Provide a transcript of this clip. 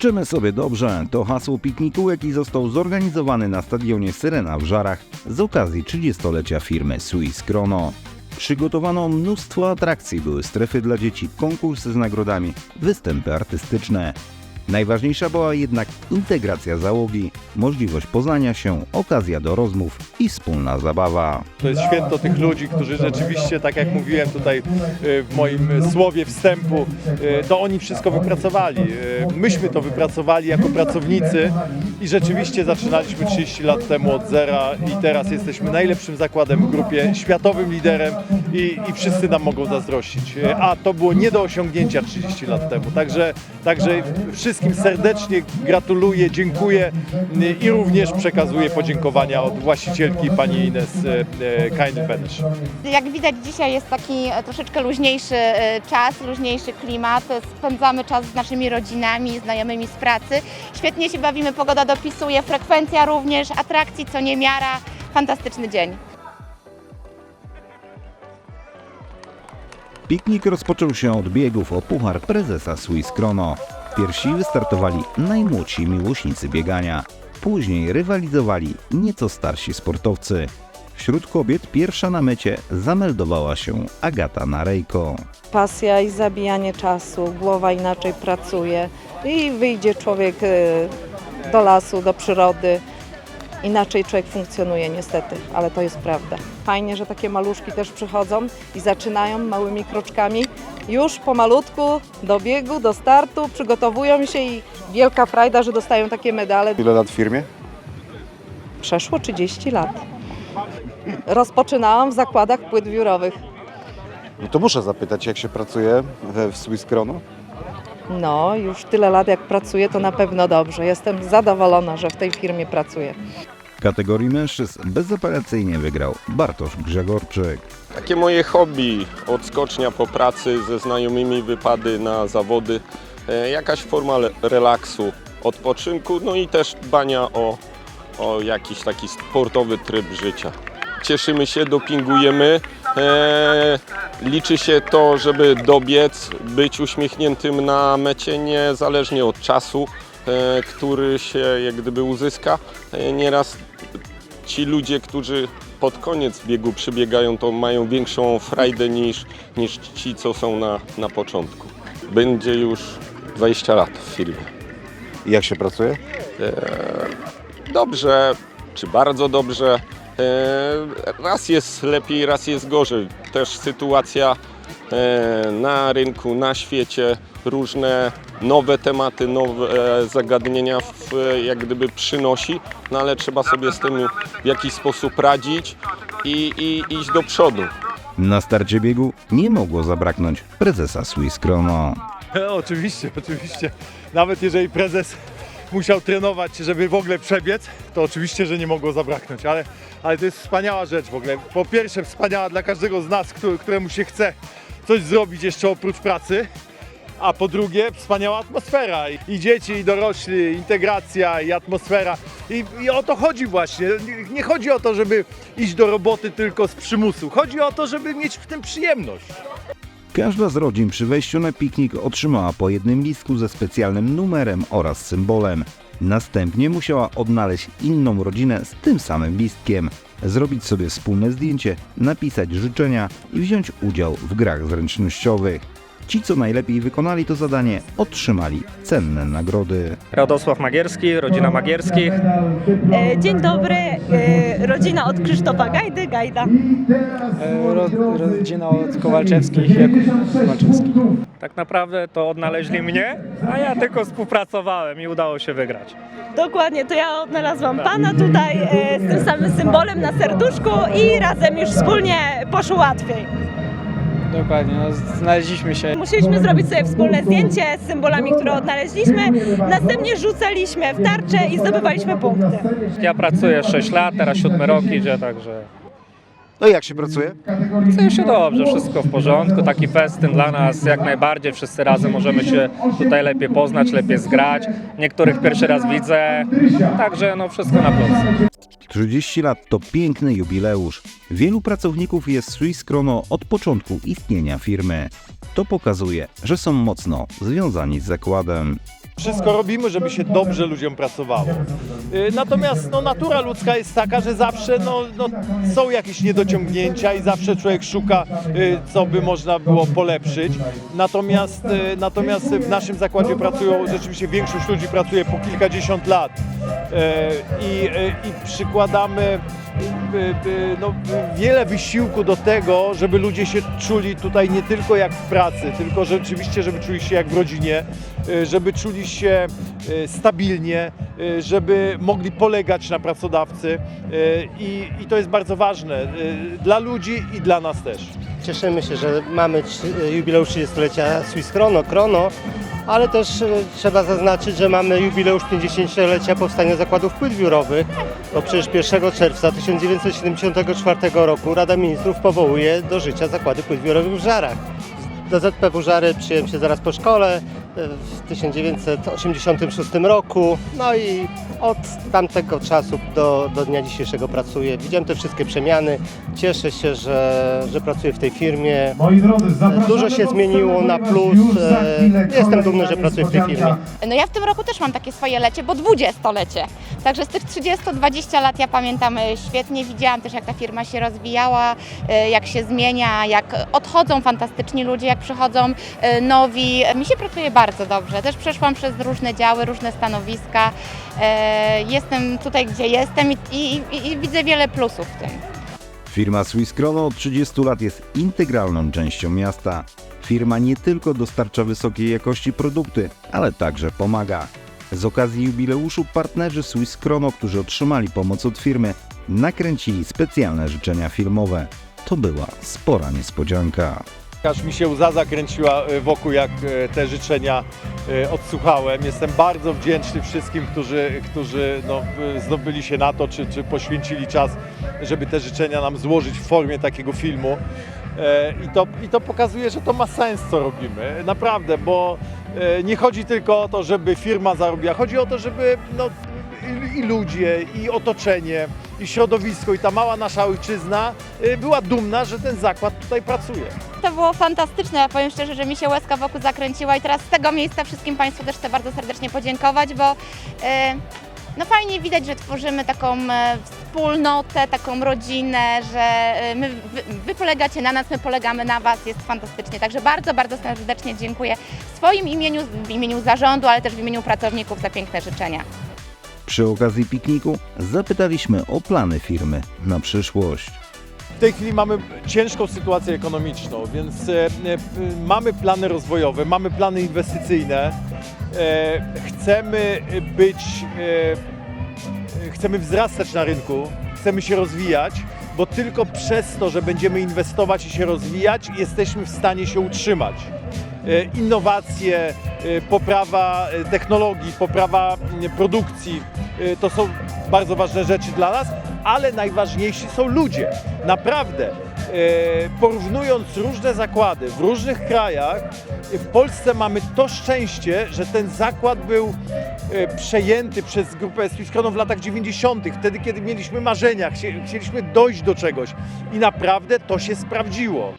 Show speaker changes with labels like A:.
A: Życzymy sobie dobrze to hasło pikniku, jaki został zorganizowany na stadionie Syrena w Żarach z okazji 30-lecia firmy Swiss Chrono. Przygotowano mnóstwo atrakcji, były strefy dla dzieci, konkursy z nagrodami, występy artystyczne. Najważniejsza była jednak integracja załogi, możliwość poznania się, okazja do rozmów i wspólna zabawa.
B: To jest święto tych ludzi, którzy rzeczywiście, tak jak mówiłem tutaj y, w moim słowie wstępu, y, to oni wszystko wypracowali. Y, Myśmy to wypracowali jako pracownicy i rzeczywiście zaczynaliśmy 30 lat temu od zera i teraz jesteśmy najlepszym zakładem w grupie, światowym liderem i, i wszyscy nam mogą zazdrościć. A to było nie do osiągnięcia 30 lat temu. Także, także wszystkim serdecznie gratuluję, dziękuję i również przekazuję podziękowania od właścicielki pani Ines Kainl-Benesz.
C: Jak widać dzisiaj jest taki e, troszeczkę luźniejszy e, czas, luźniejszy klimat. Spędzamy czas z naszymi rodzinami, znajomymi z pracy. Świetnie się bawimy, pogoda dopisuje, frekwencja również, atrakcji co niemiara. Fantastyczny dzień.
A: Piknik rozpoczął się od biegów o puchar prezesa Swiss Chrono. Pierwsi wystartowali najmłodsi miłośnicy biegania. Później rywalizowali nieco starsi sportowcy. Wśród kobiet pierwsza na mecie zameldowała się Agata Narejko.
D: pasja i zabijanie czasu, głowa inaczej pracuje i wyjdzie człowiek e, do lasu, do przyrody. Inaczej człowiek funkcjonuje niestety, ale to jest prawda. Fajnie, że takie maluszki też przychodzą i zaczynają małymi kroczkami. Już pomalutku do biegu, do startu, przygotowują się i wielka frajda, że dostają takie medale.
E: Ile lat w firmie?
D: Przeszło 30 lat. Rozpoczynałam w zakładach płyt wiórowych.
E: No to muszę zapytać, jak się pracuje we w Swiss Chrono?
D: No, już tyle lat jak pracuję, to na pewno dobrze. Jestem zadowolona, że w tej firmie pracuję.
A: Kategorii mężczyzn bezapelacyjnie wygrał Bartosz Grzegorczyk.
F: Takie moje hobby, odskocznia po pracy ze znajomymi, wypady na zawody, e, jakaś forma relaksu, odpoczynku, no i też dbania o, o jakiś taki sportowy tryb życia. Cieszymy się, dopingujemy. E, liczy się to, żeby dobiec, być uśmiechniętym na mecie niezależnie od czasu, e, który się jak gdyby uzyska. E, nieraz ci ludzie, którzy pod koniec biegu przybiegają, to mają większą frajdę niż, niż ci, co są na, na początku. Będzie już 20 lat w firmie.
E: I jak się pracuje?
F: Dobrze, czy bardzo dobrze. E, Raz jest lepiej, raz jest gorzej. Też sytuacja e, na rynku, na świecie, różne nowe tematy, nowe e, zagadnienia w, jak gdyby przynosi, no ale trzeba sobie z tym w jakiś sposób radzić i, i iść do przodu.
A: Na starcie biegu nie mogło zabraknąć prezesa Swiss Chrono.
B: Oczywiście, oczywiście. Nawet jeżeli prezes musiał trenować, żeby w ogóle przebiec, to oczywiście, że nie mogło zabraknąć, ale, ale to jest wspaniała rzecz w ogóle. Po pierwsze, wspaniała dla każdego z nas, który, któremu się chce coś zrobić jeszcze oprócz pracy. A po drugie, wspaniała atmosfera. I dzieci, i dorośli, integracja, i atmosfera. I, I o to chodzi właśnie. Nie- chodzi o to, żeby iść do roboty tylko z przymusu. Chodzi o to, żeby mieć w tym przyjemność.
A: Każda z rodzin przy wejściu na piknik otrzymała po jednym listku ze specjalnym numerem oraz symbolem. Następnie musiała odnaleźć inną rodzinę z tym samym listkiem, zrobić sobie wspólne zdjęcie, napisać życzenia i wziąć udział w grach zręcznościowych. Ci, co najlepiej wykonali to zadanie, otrzymali cenne nagrody.
G: Radosław Magierski, rodzina Magierskich.
H: E, Dzień dobry, e, rodzina od Krzysztofa Gajdy, Gajda.
I: E, Ro, rodzina od Kowalczewskich, Jakub Kowalczewski.
G: Tak naprawdę to odnaleźli mnie, a ja tylko współpracowałem i udało się wygrać.
H: Dokładnie, to ja odnalazłam pana tutaj e, z tym samym symbolem na serduszku i razem już wspólnie poszło łatwiej.
I: Dokładnie, no, znaleźliśmy się.
H: Musieliśmy zrobić sobie wspólne zdjęcie z symbolami, które odnaleźliśmy, następnie rzucaliśmy w tarczę i zdobywaliśmy punkty.
G: Ja pracuję 6 lat, teraz siódmy rok idzie, także
E: No i jak się pracuje?
G: czuję się dobrze, wszystko w porządku. Taki festyn dla nas jak najbardziej, wszyscy razem możemy się tutaj lepiej poznać, lepiej zgrać. Niektórych pierwszy raz widzę, także no wszystko na plus.
A: 30 lat to piękny jubileusz. Wielu pracowników jest Swiss Chrono od początku istnienia firmy. To pokazuje, że są mocno związani z zakładem.
B: Wszystko robimy, żeby się dobrze ludziom pracowało. Y, Natomiast no, natura ludzka jest taka, że zawsze no, no, są jakieś niedociągnięcia i zawsze człowiek szuka, y, co by można było polepszyć. Natomiast, y, natomiast w naszym zakładzie pracują, rzeczywiście większość ludzi pracuje po kilkadziesiąt lat i, i przykładamy no, wiele wysiłku do tego, żeby ludzie się czuli tutaj nie tylko jak w pracy, tylko rzeczywiście, żeby czuli się jak w rodzinie, y, żeby czuli się y, stabilnie, y, żeby mogli polegać na pracodawcy y, i, i to jest bardzo ważne y, dla ludzi i dla nas też.
J: Cieszymy się, że mamy trzy- jubileusz 30-lecia Swiss Chrono, Chrono, ale też e, trzeba zaznaczyć, że mamy jubileusz 50-lecia powstania zakładów płyt biurowych, bo przecież 1 czerwca 1974 roku Rada Ministrów powołuje do życia zakłady płyt biurowych w Żarach. Do ZPW Żary przyjąłem się zaraz po szkole e, w 1986 roku, no i od tamtego czasu do, do dnia dzisiejszego pracuję. Widziałem te wszystkie przemiany, cieszę się, że, że pracuję w tej firmie.
K: Moi drodzy, zapraszamy
J: Dużo się zmieniło na plus. Jestem dumny, że pracuję w tej firmie.
C: No ja w tym roku też mam takie swoje lecie, bo dwudziestolecie. Także z tych 30-20 lat ja pamiętam e, świetnie, widziałam też jak ta firma się rozwijała, e, jak się zmienia, jak odchodzą fantastyczni ludzie, jak przychodzą e, nowi. Mi się pracuje bardzo dobrze. Też przeszłam przez różne działy, różne stanowiska. E, Jestem tutaj, gdzie jestem i, i, i, widzę wiele plusów w tym.
A: Firma Swiss od 30 lat jest integralną częścią miasta. Firma nie tylko dostarcza wysokiej jakości produkty, ale także pomaga. Z okazji jubileuszu partnerzy Swiss którzy otrzymali pomoc od firmy, nakręcili specjalne życzenia filmowe. To była spora niespodzianka.
B: Aż mi się łza zakręciła y, wokół, jak y, te życzenia y, odsłuchałem. Jestem bardzo wdzięczny wszystkim, którzy, którzy no, zdobyli się na to, czy, czy poświęcili czas, żeby te życzenia nam złożyć w formie takiego filmu. E, I to, I to pokazuje, że to ma sens, co robimy. Naprawdę, bo e, nie chodzi tylko o to, żeby firma zarobiła, chodzi o to, żeby no, i ludzie, i otoczenie, i środowisko, i ta mała nasza ojczyzna y, była dumna, że ten zakład tutaj pracuje.
C: To było fantastyczne. Ja powiem szczerze, że mi się łezka wokół zakręciła i teraz z tego miejsca wszystkim Państwu też chcę bardzo serdecznie podziękować, bo e, no fajnie widać, że tworzymy taką e, wspólnotę, taką rodzinę, że e, my, wy, wy polegacie na nas, my polegamy na Was, jest fantastycznie. Także bardzo, bardzo serdecznie dziękuję w swoim imieniu, w imieniu zarządu, ale też w imieniu pracowników za piękne życzenia.
A: Przy okazji pikniku zapytaliśmy o plany firmy na przyszłość.
B: W tej chwili mamy ciężką sytuację ekonomiczną, więc e, e, mamy plany rozwojowe, mamy plany inwestycyjne. E, chcemy być, chcemy wzrastać na rynku, chcemy się rozwijać, bo tylko przez to, że będziemy inwestować i się rozwijać, jesteśmy w stanie się utrzymać. E, innowacje, e, poprawa e, technologii, poprawa produkcji to są bardzo ważne rzeczy dla nas, ale najważniejsi są ludzie. Naprawdę. Porównując różne zakłady w różnych krajach, w Polsce mamy to szczęście, że ten zakład był przejęty przez grupę Swisskoną w latach 90., wtedy kiedy mieliśmy marzenia, chcie- chcieliśmy dojść do czegoś i naprawdę to się sprawdziło.